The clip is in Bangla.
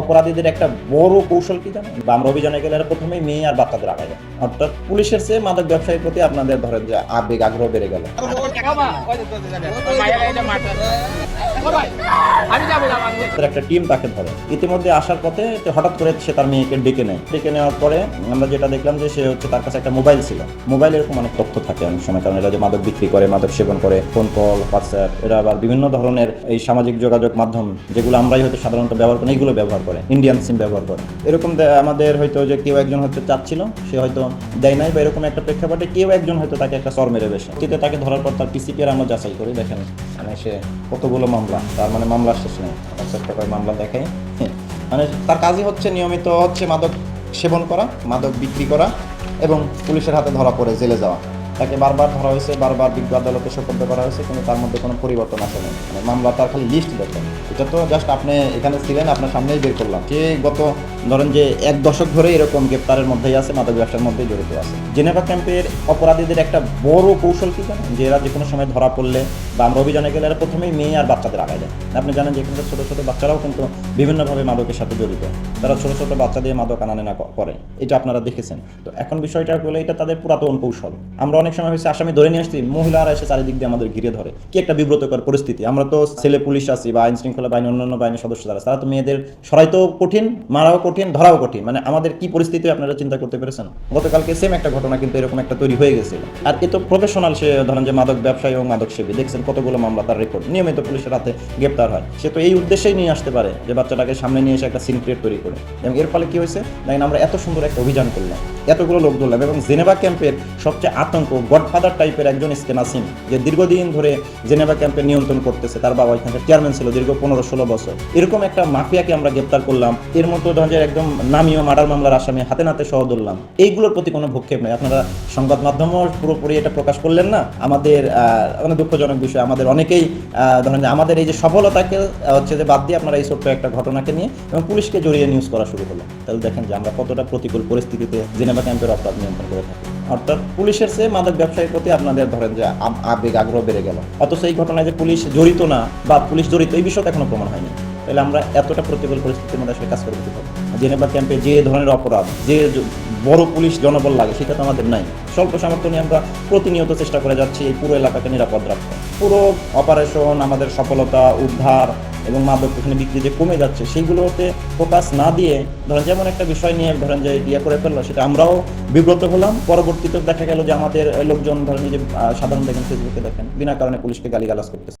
অপরাধীদের একটা বড় কৌশল কি জানেন বামরা অভিযানে গেলে প্রথমে প্রথমেই মেয়ে আর বাচ্চাদের আগায় যায়। অর্থাৎ পুলিশের চেয়ে মাদক ব্যবসায়ীর প্রতি আপনাদের ধরেন যে আবেগ আগ্রহ বেড়ে গেল আমি যাব তাদের একটা টিম তাকে ধরে। ইতিমধ্যে আসার পথে হঠাৎ করে সে তার মেয়েকে ডেকে নেয়। ডেকে নেওয়ার পরে আমরা যেটা দেখলাম যে সে হচ্ছে তার কাছে একটা মোবাইল ছিল। মোবাইল এরকম অনেক তথ্য থাকে অনেক সময়, কারণ এরা যে মাদক বিক্রি করে, মাদক সেবন করে ফোন কল হোয়াটসঅ্যাপ এরা আবার বিভিন্ন ধরনের এই সামাজিক যোগাযোগ মাধ্যম, যেগুলো আমরাই হয়তো সাধারণত ব্যবহার করি এইগুলো ব্যবহার করে ইন্ডিয়ান সিম ব্যবহার করে। এরকম আমাদের হয়তো যে কেউ একজন হয়তো চাচ্ছিল, সে হয়তো দেয় নাই বা এরকম একটা প্রেক্ষাপটে কেউ একজন হয়তো তাকে একটা সর মেরে বেশে তাকে ধরার পর তার পিসিপিআর আমরা যাচাই করি, দেখেন মানে সে কতগুলো মামলা, তার মানে মামলা শেষ নেই। করে মামলা দেখাই। হ্যাঁ, মানে তার কাজই হচ্ছে নিয়মিত হচ্ছে মাদক সেবন করা মাদক বিক্রি করা এবং পুলিশের হাতে ধরা পড়ে জেলে যাওয়া। তাকে বারবার ধরা হয়েছে, বারবার বিজ্ঞ আদালতে সোপর্দ করা হয়েছে, কিন্তু তার মধ্যে কোনো পরিবর্তন আসে না মানে মামলা তার খালি লিস্ট দেখেন। এটা তো জাস্ট আপনি এখানে ছিলেন, আপনার সামনেই বের করলাম। যে গত, ধরেন যে এক দশক ধরে এরকম গ্রেপ্তারের মধ্যেই আছে মাদক ব্যবসার মধ্যেই জড়িত আছে। জেনেভা ক্যাম্পের অপরাধীদের একটা বড় কৌশল কি জানেন? যে এরা যে কোনো সময় ধরা পড়লে বা আমরা অভিযানে গেলে এরা প্রথমেই মেয়ে আর বাচ্চাদের আগায় যায় আপনি জানেন যে এখানকার ছোটো ছোটো বাচ্চারাও কিন্তু বিভিন্নভাবে মাদকের সাথে জড়িত। তারা ছোটো ছোটো বাচ্চা দিয়ে মাদক আনা নেনা করে। এটা আপনারা দেখেছেন। তো এখন বিষয়টা হলো, এটা তাদের পুরাতন কৌশল। আমরা অনেক সময় হয়েছে, আসামি ধরে নিয়ে আসছি, মহিলারা এসে চারিদিক দিয়ে আমাদের ঘিরে ধরে। কি একটা বিব্রতকর পরিস্থিতি। আমরা তো ছেলে পুলিশ আছি বা আইন শৃঙ্খলা বাহিনী, অন্যান্য বাহিনীর সদস্য যারা, তারা তো মেয়েদের সরাইতেও কঠিন, মারাও কঠিন, ধরাও কঠিন। মানে আমাদের কি পরিস্থিতি আপনারা চিন্তা করতে পেরেছেন? গতকালকে সেম একটা ঘটনা কিন্তু এরকম একটা তৈরি হয়ে গেছিল আর এ তো প্রফেশনাল সে ধরেন যে মাদক ব্যবসায়ী এবং মাদক সেবী, দেখছেন কতগুলো মামলা তার রেকর্ড নিয়মিত পুলিশের হাতে গ্রেপ্তার হয়। সে তো এই উদ্দেশ্যেই নিয়ে আসতে পারে যে বাচ্চাটাকে সামনে নিয়ে এসে একটা সিন ক্রিয়েট তৈরি করে। এবং এর ফলে কি হয়েছে? দেখেন আমরা এত সুন্দর একটা অভিযান করলাম। এতগুলো লোক ধরলাম এবং জেনেভা ক্যাম্পের সবচেয়ে আতঙ্ক গডফাদার টাইপের একজন স্কেনাসিম যে দীর্ঘদিন ধরে জেনেভা ক্যাম্পের নিয়ন্ত্রণ করতেছে, তার বাবা এখানকার চেয়ারম্যান ছিল দীর্ঘ পনেরো ষোলো বছর। এরকম একটা মাফিয়াকে আমরা গ্রেপ্তার করলাম, এর মতো ধরেন যে একদম নামীয় মার্ডার মামলার আসামি হাতে নাতে সহ ধরলাম। এইগুলোর প্রতি কোনো ভক্ষেপ নেই। আপনারা সংবাদ মাধ্যমও পুরোপুরি এটা প্রকাশ করলেন না। আমাদের মানে দুঃখজনক বিষয়, আমাদের অনেকেই ধরেন আমাদের এই যে সফলতাকে হচ্ছে যে বাদ দিয়ে আপনারা এই ছোট্ট একটা ঘটনাকে নিয়ে এবং পুলিশকে জড়িয়ে নিউজ করা শুরু করল তাহলে দেখেন যে আমরা কতটা প্রতিকূল পরিস্থিতিতে জেনেভা ক্যাম্পের অপরাধ নিয়ন্ত্রণ করে থাকি। অর্থাৎ পুলিশের চেয়ে মাদক ব্যবসায়ীর প্রতি আপনাদের ধরেন যে আবেগ, আগ্রহ বেড়ে গেল। অথচ এই ঘটনায় যে পুলিশ জড়িত না বা পুলিশ জড়িত এই বিষয়টা এখনও প্রমাণ হয়নি। তাহলে আমরা এতটা প্রতিকূল পরিস্থিতির মধ্যে আসলে কাজ করে দিতে পারি জেনেভা ক্যাম্পে যে ধরনের অপরাধ, যে বড় পুলিশ জনবল লাগে, সেটা তো আমাদের নাই। স্বল্প সামর্থ্য নিয়ে আমরা প্রতিনিয়ত চেষ্টা করে যাচ্ছি এই পুরো এলাকাকে নিরাপদ রাখতে। পুরো অপারেশন আমাদের সফলতা, উদ্ধার এবং মাদক এখানে বিক্রি যে কমে যাচ্ছে, সেইগুলোতে ফোকাস না দিয়ে ধরেন যেমন একটা বিষয় নিয়ে ধরেন যে ইয়ে করে ফেলল, সেটা আমরাও বিব্রত হলাম। পরবর্তীতে দেখা গেল যে আমাদের লোকজন ধরেন যে সাধারণ দেখেন ফেসবুকে দেখেন, বিনা কারণে পুলিশকে গালিগালাজ করতেছে।